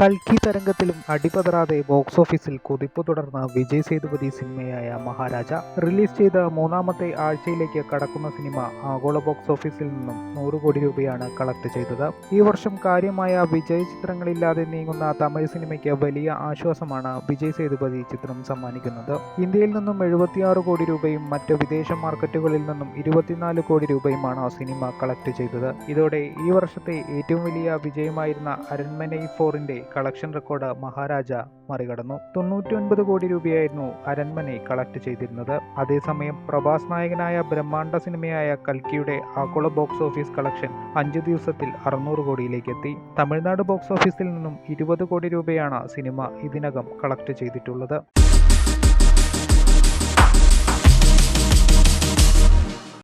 കൽക്കി തരംഗത്തിലും അടിപതറാതെ ബോക്സ് ഓഫീസിൽ കുതിപ്പ് തുടർന്ന വിജയ് സേതുപതി സിനിമയായ മഹാരാജ. റിലീസ് ചെയ്ത മൂന്നാമത്തെ ആഴ്ചയിലേക്ക് കടക്കുന്ന സിനിമ ആഗോള ബോക്സ് ഓഫീസിൽ നിന്നും നൂറ് കോടി രൂപയാണ് കളക്ട് ചെയ്തത്. ഈ വർഷം കാര്യമായ വിജയ് ചിത്രങ്ങളില്ലാതെ നീങ്ങുന്ന തമിഴ് സിനിമയ്ക്ക് വലിയ ആശ്വാസമാണ് വിജയ് സേതുപതി ചിത്രം സമ്മാനിക്കുന്നത്. ഇന്ത്യയിൽ നിന്നും എഴുപത്തിയാറ് കോടി രൂപയും മറ്റ് വിദേശ മാർക്കറ്റുകളിൽ നിന്നും ഇരുപത്തിനാല് കോടി രൂപയുമാണ് സിനിമ കളക്ട് ചെയ്തത്. ഇതോടെ ഈ വർഷത്തെ ഏറ്റവും വലിയ വിജയമായിരുന്ന അരൺമനൈ ഫോറിന്റെ കളക്ഷൻ റെക്കോർഡ് മഹാരാജ മറികടന്നു. തൊണ്ണൂറ്റി കോടി രൂപയായിരുന്നു അരൺമനെ കളക്ട് ചെയ്തിരുന്നത്. അതേസമയം പ്രഭാസ് നായകനായ ബ്രഹ്മാണ്ഡ സിനിമയായ കൽക്കിയുടെ ആഗോള ബോക്സ് ഓഫീസ് കളക്ഷൻ അഞ്ച് ദിവസത്തിൽ അറുന്നൂറ് കോടിയിലേക്ക് എത്തി തമിഴ്നാട് ബോക്സ് ഓഫീസിൽ നിന്നും ഇരുപത് കോടി രൂപയാണ് സിനിമ ഇതിനകം കളക്ട് ചെയ്തിട്ടുള്ളത്.